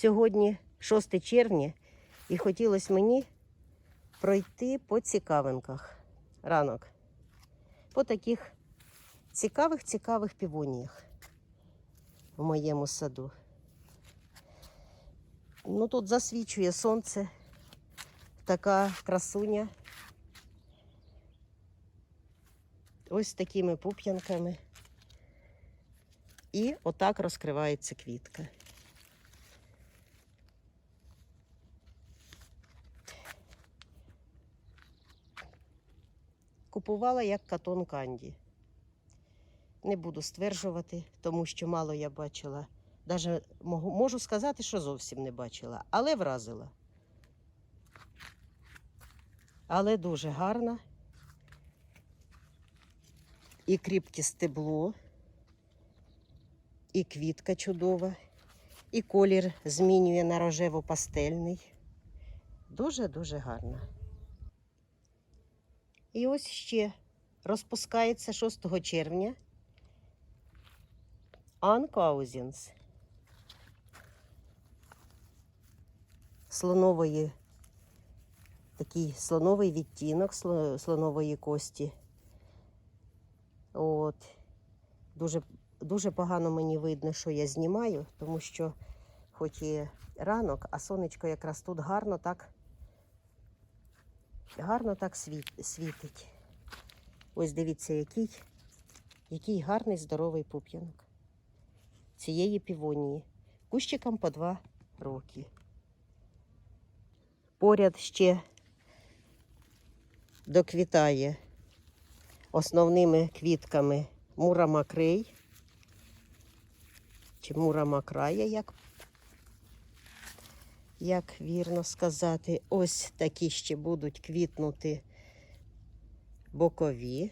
Сьогодні 6 червня, і хотілося мені пройти по цікавинках ранок. По таких цікавих цікавих півоніях в моєму саду. Ну тут засвічує сонце, така красуня. Ось такими пуп'янками. І отак розкривається квітка. Купувала як катон канді. Не буду стверджувати, тому що мало я бачила. Даже можу, сказати, що зовсім не бачила, але вразила. Але дуже гарна. І кріпке стебло, і квітка чудова, і колір змінює на рожево-пастельний. Дуже-дуже гарна. І ось ще розпускається 6 червня Анкаузінс. Слонової, такий слоновий відтінок слонової кості. От. Дуже, дуже погано мені видно, що я знімаю, тому що хоч і ранок, а сонечко якраз тут гарно так гарно так світ, світить. Ось дивіться, який, який гарний здоровий пуп'янок цієї півонії. Кущикам по два роки. Поряд ще доквітає основними квітками мурамакрей чи мурамакрая, як, як вірно сказати. Ось такі ще будуть квітнути бокові.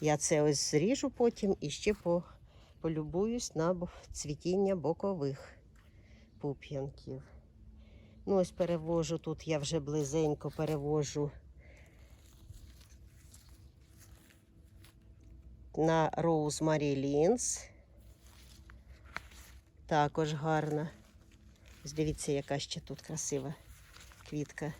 Я це ось зріжу потім і ще по, полюбуюсь на цвітіння бокових пуп'янків. Ну, ось перевожу тут, я вже близенько перевожу на Rosemary Lins. Також гарна. Ось Дивіться, яка ще тут красива квітка.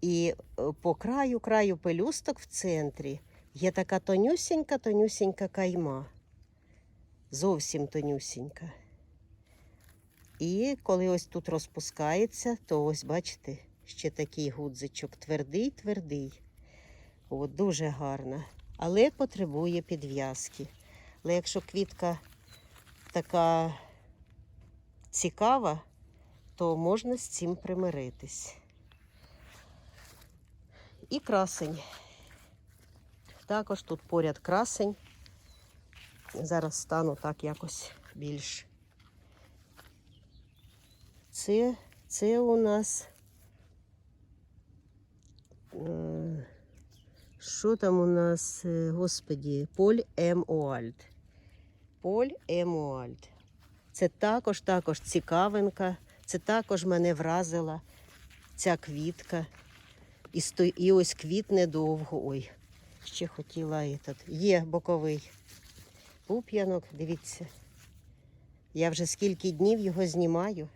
І е, по краю, краю пелюсток в центрі є така тонюсінька, тонюсінька кайма. Зовсім тонюсінька. І коли ось тут розпускається, то ось бачите, ще такий гудзичок твердий, твердий. От, дуже гарна. Але потребує підв'язки. Але якщо квітка така цікава, то можна з цим примиритись. І красень. Також тут поряд красень. Зараз стану так якось більш. Це, це у нас. е, Що там у нас, е, господі, Поль Емуальд. Поль Емуальд. Це також, також цікавинка. Це також мене вразила ця квітка. І, сто... і ось квітне довго. Ой, ще хотіла этот. Є боковий пуп'янок, дивіться. Я вже скільки днів його знімаю.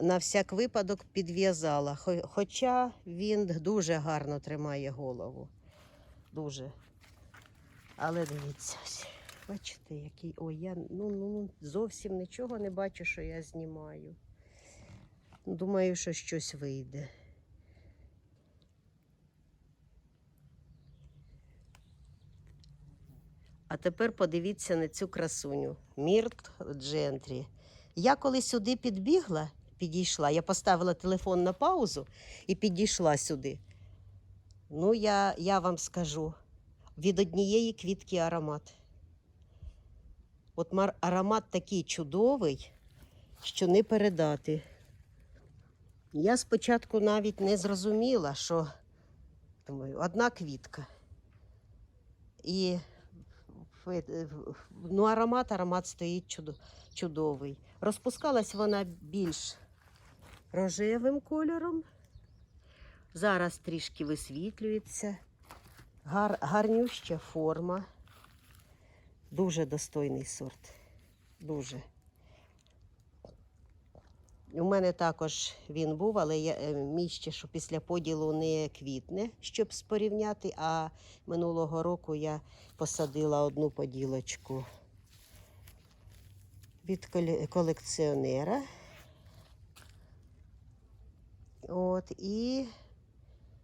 На всяк випадок підв'язала. Хоча він дуже гарно тримає голову. Дуже. Але дивіться, ось, бачите, який. Ой, я ну, ну, ну, зовсім нічого не бачу, що я знімаю. Думаю, що щось вийде. А тепер подивіться на цю красуню. Мірт Джентрі. Я коли сюди підбігла, підійшла, я поставила телефон на паузу і підійшла сюди. Ну, я, я вам скажу, від однієї квітки аромат. От аромат такий чудовий, що не передати. Я спочатку навіть не зрозуміла, що думаю, одна квітка. І ну, аромат, аромат стоїть чудовий. Розпускалась вона більш рожевим кольором. Зараз трішки висвітлюється. Гар, гарнюща форма. Дуже достойний сорт. Дуже. У мене також він був, але я, е, мій ще що після поділу не квітне, щоб порівняти. А минулого року я посадила одну поділочку від колекціонера. От, і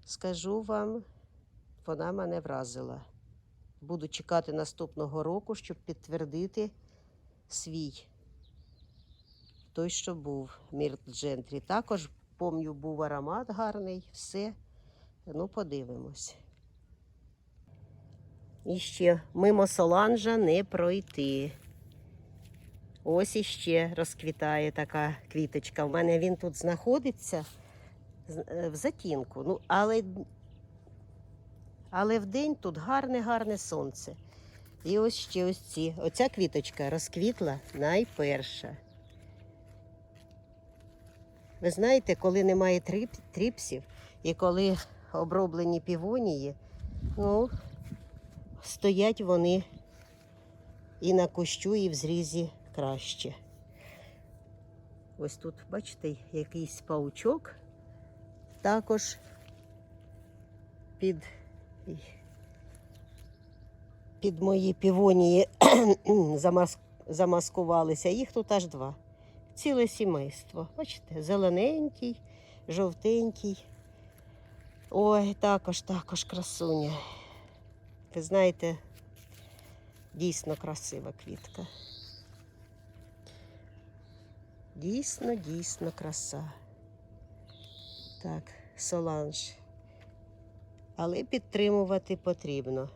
скажу вам, вона мене вразила. Буду чекати наступного року, щоб підтвердити свій. Той, що був Мірт Джентрі. Також, пам'ятаю, був аромат гарний, все. Ну, подивимось. І ще мимо Соланжа не пройти. Ось іще розквітає така квіточка. У мене він тут знаходиться е, в затінку. Ну, але, але вдень тут гарне-гарне сонце. І ось ще ось ці. Оця квіточка розквітла найперша. Ви знаєте, коли немає тріп, тріпсів і коли оброблені півонії, ну, стоять вони і на кущу, і в зрізі краще. Ось тут, бачите, якийсь паучок також під, під мої півонії замаскувалися. Їх тут аж два. Ціле сімейство. Бачите, зелененький, жовтенький. Ой, також, також красуня. Ви знаєте, дійсно красива квітка. Дійсно, дійсно краса. Так, Соланж. Але підтримувати потрібно.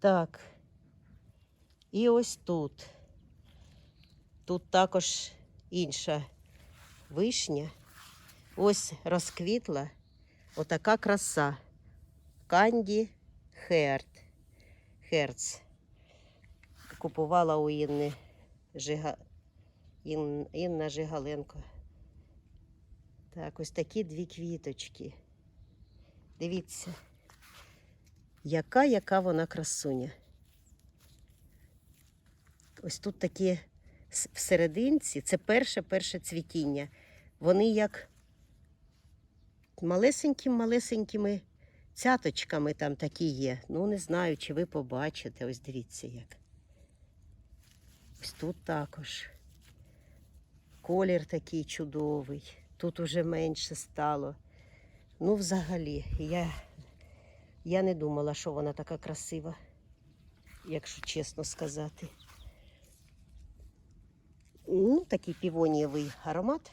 Так. І ось тут. Тут також інша вишня. Ось розквітла отака краса. Канді Херт. Херц. Купувала у Інни Жига... Ін... Інна Жигаленко. Так, ось такі дві квіточки. Дивіться, яка, яка вона красуня. Ось тут такі всерединці, це перше перше цвітіння. Вони як малесенькими-малесенькими цяточками там такі є. Ну, не знаю, чи ви побачите. Ось дивіться як. Ось тут також. Колір такий чудовий. Тут уже менше стало. Ну, взагалі, я, я не думала, що вона така красива, якщо чесно сказати. Ну, такий півонієвий аромат.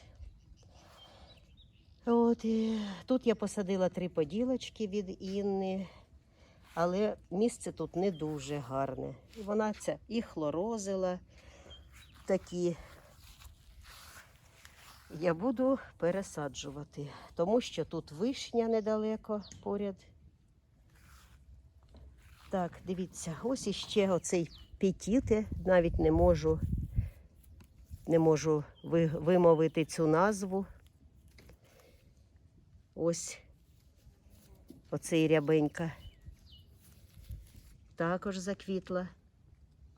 От, тут я посадила три поділочки від Інни, але місце тут не дуже гарне. І вона це і хлорозила такі. Я буду пересаджувати, тому що тут вишня недалеко поряд. Так, дивіться, ось іще оцей петіти, навіть не можу, не можу вимовити цю назву. Ось оцей рябенька. Також заквітла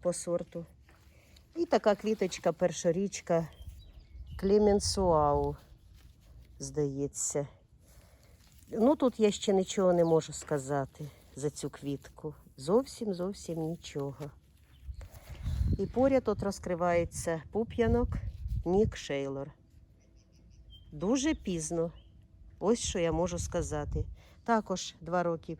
по сорту. І така квіточка першорічка Кліменсуау, здається. Ну, тут я ще нічого не можу сказати за цю квітку. Зовсім зовсім нічого. І поряд тут розкривається пуп'янок Нік Шейлор. Дуже пізно. Ось що я можу сказати. Також два роки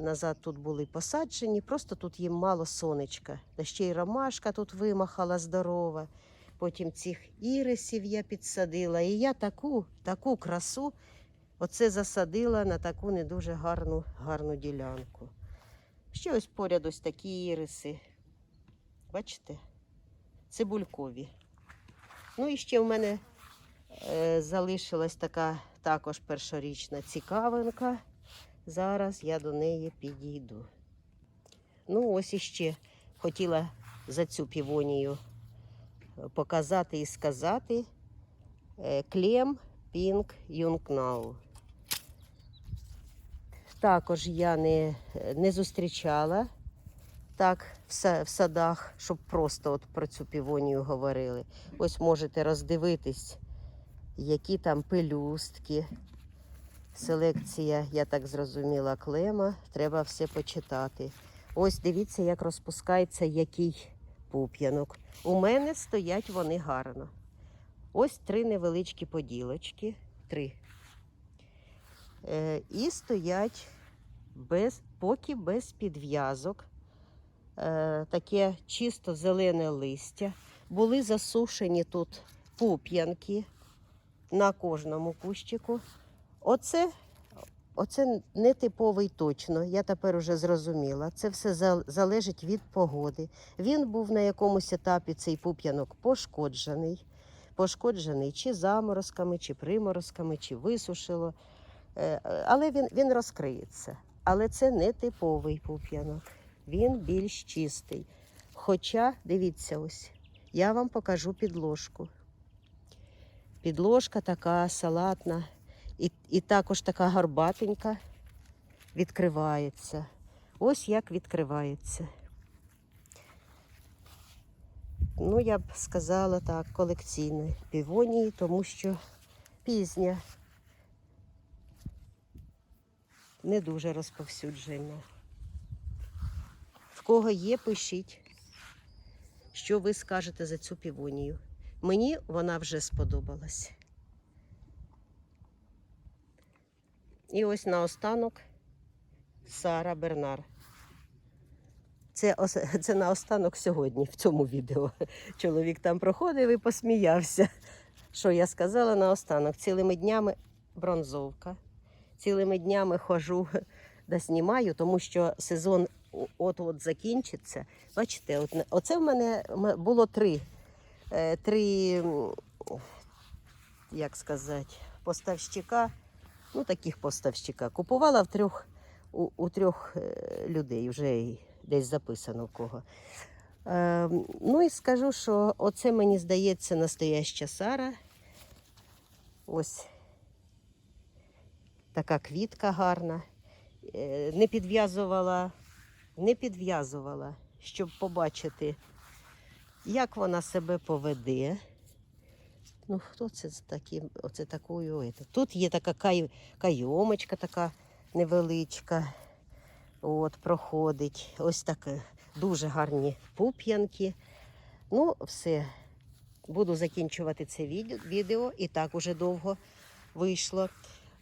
назад тут були посаджені, просто тут їм мало сонечка. Та ще й ромашка тут вимахала здорова. Потім цих ірисів я підсадила. І я таку, таку красу оце засадила на таку не дуже гарну, гарну ділянку. Ще ось поряд ось такі іриси. Бачите? Цибулькові. Ну і ще в мене е, залишилась така також першорічна цікавинка. Зараз я до неї підійду. Ну, ось іще хотіла за цю півонію показати і сказати. Е, Клем Pink Юнгнау. Також я не, не зустрічала так в, садах, щоб просто от про цю півонію говорили. Ось можете роздивитись, які там пелюстки. Селекція, я так зрозуміла, клема. Треба все почитати. Ось дивіться, як розпускається який пуп'янок. У мене стоять вони гарно. Ось три невеличкі поділочки. Три. Е, і стоять без, поки без підв'язок. Е, таке чисто зелене листя. Були засушені тут пуп'янки на кожному кущику. Оце, оце не типовий точно, я тепер уже зрозуміла. Це все залежить від погоди. Він був на якомусь етапі цей пуп'янок пошкоджений. Пошкоджений чи заморозками, чи приморозками, чи висушило. Е, Але він, він розкриється. Але це не типовий пуп'янок. Він більш чистий. Хоча, дивіться ось, я вам покажу підложку. Підложка така салатна, і, і також така горбатенька відкривається. Ось як відкривається. Ну, я б сказала так, колекційне півонії, тому що пізня. Не дуже розповсюджена. В кого є, пишіть, що ви скажете за цю півонію. Мені вона вже сподобалась. І ось наостанок Сара Бернар. Це, це наостанок сьогодні в цьому відео. Чоловік там проходив і посміявся. Що я сказала наостанок? Цілими днями бронзовка. Цілими днями хожу да знімаю, тому що сезон от-от закінчиться. Бачите, от, оце в мене було три, е, три як сказати, поставщика, ну таких поставщика. Купувала в трьох, у, у трьох е, людей, вже десь записано в кого. Е, ну і скажу, що оце мені здається настояща Сара. Ось така квітка гарна. Е, Не підв'язувала, не підв'язувала, щоб побачити, як вона себе поведе. Ну, хто це з таким, оце такою. Тут є така кай, кайомочка така невеличка. От, проходить. Ось таке дуже гарні пуп'янки. Ну, все. Буду закінчувати це відео. І так уже довго вийшло.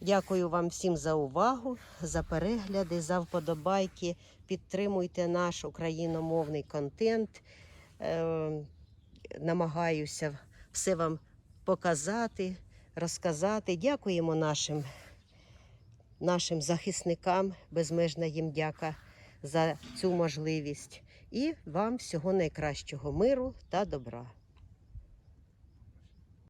Дякую вам всім за увагу, за перегляди, за вподобайки. Підтримуйте наш україномовний контент. Е, намагаюся все вам показати, розказати. Дякуємо нашим, нашим захисникам. Безмежна їм дяка за цю можливість. І вам всього найкращого миру та добра.